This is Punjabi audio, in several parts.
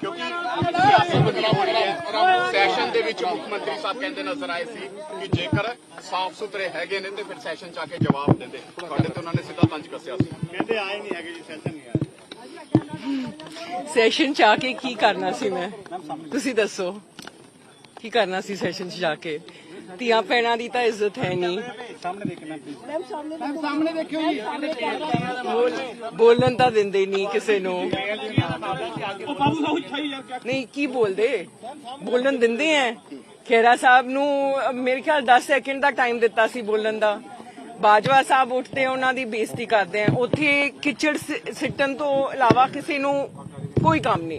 ਕਿਉਂਕਿ ਸਿਆਸੀ ਬਦਲਾਅ ਹੋ ਰਿਹਾ ਹੈ। ਔਰ ਸੈਸ਼ਨ ਦੇ ਵਿੱਚ ਮੁੱਖ ਮੰਤਰੀ ਸਾਹਿਬ ਕਹਿੰਦੇ ਨਜ਼ਰ ਆਏ ਸੀ ਕਿ ਜੇਕਰ ਸਾਫ਼ ਸੁਥਰੇ ਹੈਗੇ ਨੇ ਤੇ ਫਿਰ ਸੈਸ਼ਨ ਚ ਆ ਕੇ ਜਵਾਬ ਦਿੰਦੇ। ਤੁਹਾਡੇ ਤੇ ਉਹਨਾਂ ਨੇ ਸਿੱਧਾ ਤੰਜ ਕੱਸਿਆ ਸੀ। ਕਹਿੰਦੇ ਆਏ ਨਹੀਂ ਹੈਗੇ ਜੀ ਸੈਸ਼ਨ ਨਹੀਂ ਆਇਆ। ਸੈਸ਼ਨ ਚ ਆ ਕੇ ਕੀ ਕਰਨਾ ਸੀ ਮੈਂ? ਤੁਸੀਂ ਦੱਸੋ। ਕੀ ਕਰਨਾ ਸੀ ਸੈਸ਼ਨ ਚ ਜਾ ਕੇ? ਧੀਆਂ ਭੈਣਾਂ ਦੀ ਤਾਂ ਇੱਜ਼ਤ ਹੈ ਨਹੀਂ। ਸਾਹਮਣੇ ਦੇਖਿਓ ਜੀ। ਬੋਲਣ ਤਾਂ ਦਿੰਦੇ ਨਹੀਂ ਕਿਸੇ ਨੂੰ। ਨਹੀਂ ਕੀ ਬੋਲਦੇ? ਬੋਲਣ ਦਿੰਦੇ ਐ। ਖੇਰਾ ਸਾਹਿਬ ਨੂੰ ਮੇਰੇ ਖਿਆਲ 10 ਸੈਕਿੰਡ ਦਾ ਟਾਈਮ ਦਿੱਤਾ ਸੀ ਬੋਲਣ ਦਾ। ਬਾਜਵਾ ਸਾਹਿਬ ਉੱਠਦੇ ਉਹਨਾਂ ਦੀ ਬੇਇੱਜ਼ਤੀ ਕਰਦੇ ਆ ਉੱਥੇ ਕਿਚੜ ਸਿੱਟਣ ਤੋਂ ਇਲਾਵਾ ਕਿਸੇ ਨੂੰ ਕੋਈ ਕੰਮ ਨਹੀਂ।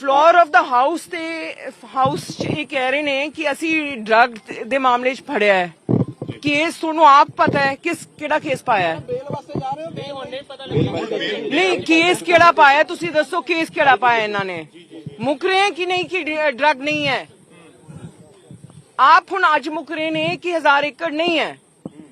ਫਲੋਰ ਆਫ ਦਾ ਹਾਊਸ ਤੇ ਹਾਊਸ ਚ ਇਹ ਕਹਿ ਰਹੇ ਨੇ ਕਿ ਅਸੀਂ ਡਰਗ ਦੇ ਮਾਮਲੇ 'ਚ ਫੜਿਆ ਹੈ। ਕੇਸ ਤੁਹਾਨੂੰ ਆਪ ਪਤਾ ਹੈ ਕਿਸ ਕਿਹੜਾ ਕੇਸ ਪਾਇਆ ਹੈ। ਬੇਲ ਵਾਸਤੇ ਜਾ ਰਹੇ ਹੋ? ਨਹੀਂ ਹੁਣ ਨਹੀਂ ਪਤਾ ਨਹੀਂ ਕੇਸ ਕਿਹੜਾ ਪਾਇਆ ਤੁਸੀਂ ਦੱਸੋ ਕੇਸ ਕਿਹੜਾ ਪਾਇਆ ਇਹਨਾਂ ਨੇ। ਮੁੱਕ ਰਹੇ ਕਿ ਨਹੀਂ ਕਿ ਡਰਗ ਨਹੀਂ ਹੈ? ਆਪ ਹੁਣ ਅੱਜ ਮੁੱਕ ਰਹੇ ਨੇ ਕਿ ਹਜ਼ਾਰ ਏਕੜ ਨਹੀਂ ਹੈ।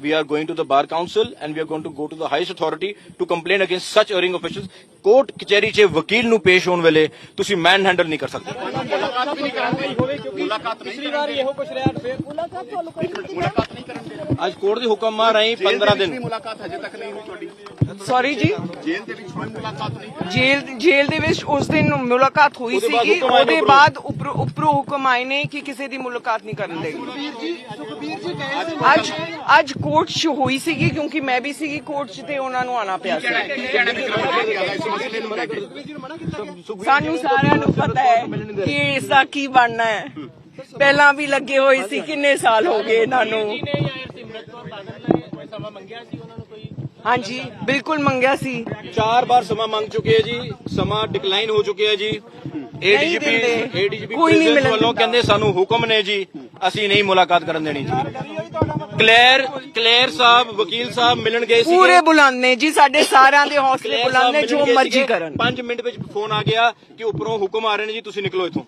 We are going to the bar council and we are going to go to the highest authority to complain against such erring officials. Court ਕਚਹਿਰੀ 'ਚ ਵਕੀਲ ਨੂੰ ਪੇਸ਼ ਹੋਣ ਵੇਲੇ ਤੁਸੀਂ ਮੈਨ ਹੈਂਡਲ ਨਹੀਂ ਕਰ ਸਕਦੇ। ਮੁਲਾਕਾਤ ਵੀ ਨਹੀਂ ਕਰਾਂਗੇ। ਮੁਲਾਕਾਤ ਨਹੀਂ ਪਿਛਲੀ ਵਾਰ ਇਹੋ ਕੁਝ ਰਿਹਾ। ਫੇਰ ਮੁਲਾਕਾਤ ਨਹੀਂ ਕਰਨਗੇ ਅੱਜ ਕੋਰਟ ਦੇ ਹੁਕਮ ਆ ਰਹੀ 15 ਵੀ ਦਿਨ। ਮੁਲਾਕਾਤ ਹਜੇ ਤੱਕ ਨਹੀਂ ਹੋਈ ਤੁਹਾਡੀ। ਸੌਰੀ ਜੀ। ਜੇਲ੍ਹ ਦੇ ਵਿੱਚ ਕੋਈ ਮੁਲਾਕਾਤ ਨਹੀਂ ਜੇਲ੍ਹ ਜੇਲ੍ਹ ਦੇ ਵਿੱਚ ਉਸ ਦਿਨ ਮੁਲਾਕਾਤ ਹੋਈ ਆਏ ਨੇ ਉਹਦੇ ਉੱਪਰੋਂ। ਬਾਅਦ ਉੱਪਰੋਂ ਹੁਕਮ ਆਏ ਨੇ ਕਿ ਕਿਸੇ ਦੀ ਮੁਲਾਕਾਤ ਨਹੀਂ ਕਰਨ ਦੇਗੀ ਅੱਜ ਅੱਜ ਕੋਰਟ 'ਚ ਹੋਈ ਸੀਗੀ ਕਿਉਂਕਿ ਮੈਂ ਵੀ ਸੀਗੀ ਕੋਰਟ 'ਚ ਤੇ ਉਹਨਾਂ ਨੂੰ ਆਣਾ ਪਿਆ ਸੀ। ਸਾਨੂੰ ਸਾਰਿਆਂ ਨੂੰ ਪਤਾ ਹੈ ਕਿ ਇਸ ਦਾ ਕੀ ਬਣਨਾ ਹੈ। ਪਹਿਲਾਂ ਵੀ ਲੱਗੇ ਹੋਏ ਸੀ ਕਿੰਨੇ ਸਾਲ ਹੋ ਗਏ ਇਹਨਾਂ ਨੂੰ। ਹਾਂਜੀ ਬਿਲਕੁਲ ਮੰਗਿਆ ਸੀ। ਚਾਰ ਵਾਰ ਸਮਾਂ ਮੰਗ ਚੁੱਕੇ ਹੈ ਜੀ ਸਮਾਂ ਡਿਕਲਾਈਨ ਹੋ ਚੁੱਕਿਆ ਹੈ ਜੀ ਏਡੀਜੀਪੀ। ਏਡੀਜੀਪੀ ਕੋਈ ਨਹੀਂ ਮਿਲਣ ਵੱਲੋਂ। ਕਹਿੰਦੇ ਸਾਨੂੰ ਹੁਕਮ ਨੇ ਜੀ। ਅਸੀਂ ਨਹੀਂ ਮੁਲਾਕਾਤ ਕਰਨ ਦੇਣੀ ਜੀ। ਕਲੇਰ ਕਲੇਰ ਸਾਹਿਬ ਵਕੀਲ ਸਾਹਿਬ ਮਿਲਣ ਗਏ ਸੀ ਪੂਰੇ ਬੁਲੰਦ ਨੇ ਜੀ ਸਾਡੇ ਸਾਰਿਆਂ ਦੇ ਹੌਸਲੇ ਬੁਲੰਦ ਨੇ ਜੋ ਮਰਜ਼ੀ ਕਰਨ। 5 ਮਿੰਟ ਵਿੱਚ ਫੋਨ ਆ ਗਿਆ ਕਿ ਉੱਪਰੋਂ ਹੁਕਮ ਆ ਰਹੇ ਨੇ ਜੀ ਤੁਸੀਂ ਨਿਕਲੋ ਇੱਥੋਂ।